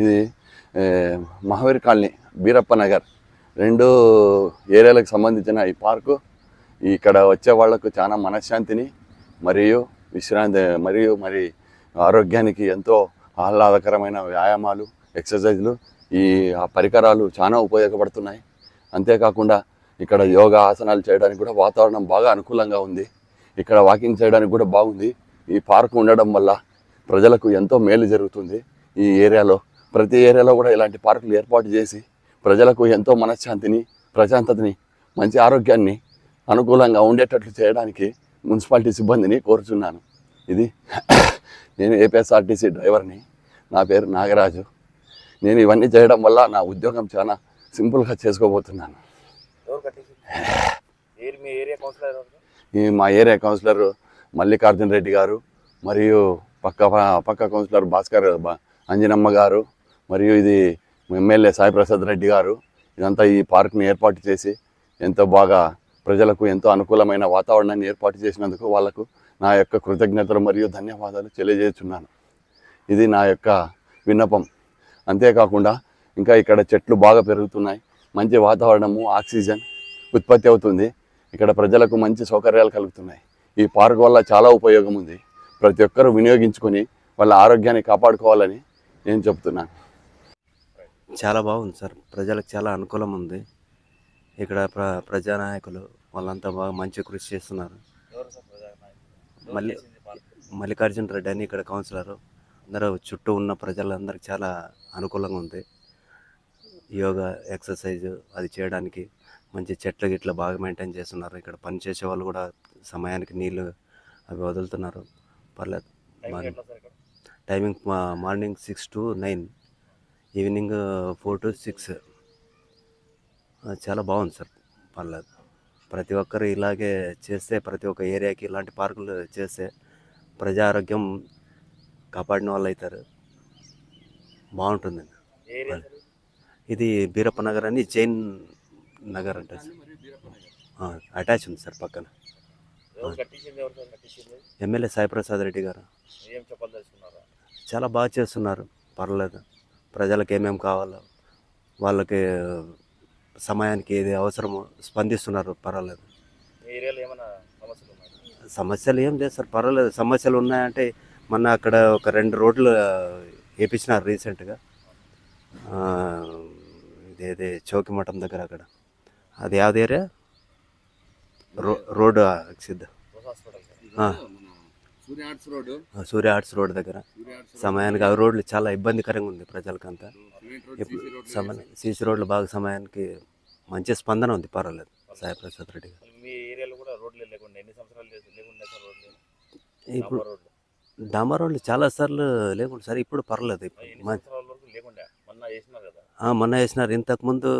ఇది మహావీర్ కాలనీ బీరప్ప నగర్. రెండు ఏరియాలకు సంబంధించిన ఈ పార్కు. ఇక్కడ వచ్చే వాళ్ళకు చాలా మనశ్శాంతిని మరియు విశ్రాంతి మరియు మరి ఆరోగ్యానికి ఎంతో ఆహ్లాదకరమైన వ్యాయామాలు ఎక్సర్సైజ్లు ఈ పరికరాలు చాలా ఉపయోగపడుతున్నాయి. అంతేకాకుండా ఇక్కడ యోగా ఆసనాలు చేయడానికి కూడా వాతావరణం బాగా అనుకూలంగా ఉంది. ఇక్కడ వాకింగ్ చేయడానికి కూడా బాగుంది. ఈ పార్క్ ఉండడం వల్ల ప్రజలకు ఎంతో మేలు జరుగుతుంది. ఈ ఏరియాలో ప్రతి ఏరియాలో కూడా ఇలాంటి పార్కులు ఏర్పాటు చేసి ప్రజలకు ఎంతో మనశ్శాంతిని ప్రశాంతతని మంచి ఆరోగ్యాన్ని అనుకూలంగా ఉండేటట్లు చేయడానికి మున్సిపాలిటీ సిబ్బందిని కోరుచున్నాను. ఇది నేను ఏపీఎస్ఆర్టీసీ డ్రైవర్ని. నా పేరు నాగరాజు. నేను ఇవన్నీ చేయడం వల్ల నా ఉద్యోగం చాలా సింపుల్గా చేసుకోబోతున్నాను. మీ ఏరియా కౌన్సిలర్ ఎవరు? ఈ మా ఏరియా కౌన్సిలర్ మల్లికార్జున రెడ్డి గారు మరియు పక్క పక్క కౌన్సిలర్ భాస్కర్ అంజనమ్మ గారు మరియు ఇది ఎమ్మెల్యే సాయి ప్రసాద్ రెడ్డి గారు. ఇదంతా ఈ పార్క్ని ఏర్పాటు చేసి ఎంతో బాగా ప్రజలకు ఎంతో అనుకూలమైన వాతావరణాన్ని ఏర్పాటు చేసినందుకు వాళ్ళకు నా యొక్క కృతజ్ఞతలు మరియు ధన్యవాదాలు తెలియజేస్తున్నాను. ఇది నా యొక్క విన్నపం. అంతేకాకుండా ఇంకా ఇక్కడ చెట్లు బాగా పెరుగుతున్నాయి. మంచి వాతావరణము ఆక్సిజన్ ఉత్పత్తి అవుతుంది. ఇక్కడ ప్రజలకు మంచి సౌకర్యాలు కలుగుతున్నాయి. ఈ పార్క్ వల్ల చాలా ఉపయోగం ఉంది. ప్రతి ఒక్కరూ వినియోగించుకొని వాళ్ళ ఆరోగ్యాన్ని కాపాడుకోవాలని నేను చెప్తున్నాను. చాలా బాగుంది సార్. ప్రజలకు చాలా అనుకూలం ఉంది. ఇక్కడ ప్ర ప్రజానాయకులు వాళ్ళంతా బాగా మంచి కృషి చేస్తున్నారు? మళ్ళీ? మల్లికార్జున రెడ్డి అని ఇక్కడ కౌన్సిలర్. అందరూ చుట్టూ ఉన్న ప్రజలందరికీ చాలా అనుకూలంగా ఉంది. యోగా ఎక్సర్సైజ్ అది చేయడానికి మంచి చెట్లు గిట్ల బాగా మెయింటైన్ చేస్తున్నారు. ఇక్కడ పని చేసే వాళ్ళు కూడా సమయానికి నీళ్ళు అవి వదులుతున్నారు. పర్లేదు. Timing morning six to nine evening four to six. చాలా బాగుంది సార్. పర్లేదు. ప్రతి ఒక్కరు ఇలాగే చేస్తే ప్రతి ఒక్క ఏరియాకి ఇలాంటి పార్కులు చేస్తే ప్రజా ఆరోగ్యం కాపాడిన వాళ్ళు అవుతారు బాగుంటుంది ఏ ఏరియా సార్ ఇది? బీరప్ప నగర్ అని జైన్ నగర్ అంటే సార్. అటాచ్ ఉంది సార్ పక్కన. ఎమ్మెల్యే సాయిప్రసాద్ రెడ్డి గారు. చాలా బాగా చేస్తున్నారు. పర్లేదు. ప్రజలకు ఏమేమి కావాలో వాళ్ళకి సమయానికి ఏది అవసరమో స్పందిస్తున్నారు పర్వాలేదు. సమస్యలు ఏం లేదు సార్ పర్వాలేదు. సమస్యలు ఉన్నాయంటే మొన్న అక్కడ ఒక రెండు రోడ్లు వేపించినారు రీసెంట్గా. ఇదేది చౌకి మఠం దగ్గర అక్కడ. అది యావది ఏరియా రో రోడ్ సిద్ధ. సూర్య ఆర్ట్స్ రోడ్ దగ్గర. సమయానికి ఆ రోడ్లు చాలా ఇబ్బందికరంగా ఉంది ప్రజలకంతా. ఇప్పుడు సమయం సీసీ రోడ్లు బాగా సమయానికి మంచి స్పందన ఉంది పర్వాలేదు. సాయిప్రసాద్ రెడ్డి గారు. మీ ఏరియాలో కూడా రోడ్లు లేకుండా ఎన్ని సంవత్సరాలు చేసి లేకుండా సార్ రోడ్లు ఇప్పుడు డాంబర్ రోడ్లు. చాలా సార్లు లేకుండా సార్ ఇప్పుడు పర్లేదు లేకుండా మొన్న చేసినారు కదా? ఆ, మొన్న వేసినారు ఇంతకుముందు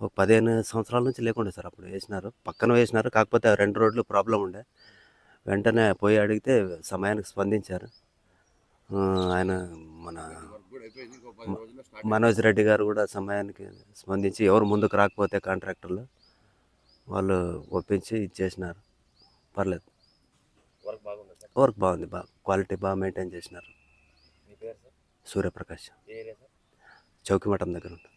ఒక పదిహేను సంవత్సరాల నుంచి లేకుండే సార్ అప్పుడు వేసినారు పక్కన వేసినారు. కాకపోతే ఆ రెండు రోడ్లు ప్రాబ్లం ఉండే. వెంటనే పోయి అడిగితే సమయానికి స్పందించారు. ఆయన మన మనోజ్ రెడ్డి గారు కూడా సమయానికి స్పందించి ఎవరు ముందుకు రాకపోతే కాంట్రాక్టర్లు వాళ్ళు ఒప్పించి ఇచ్చేసినారు. పర్లేదు. వర్క్ వర్క్ బాగుంది బాగా క్వాలిటీ బాగా మెయింటైన్ చేసినారు. సూర్యప్రకాష్. చౌకిమఠం దగ్గర ఉంటుంది.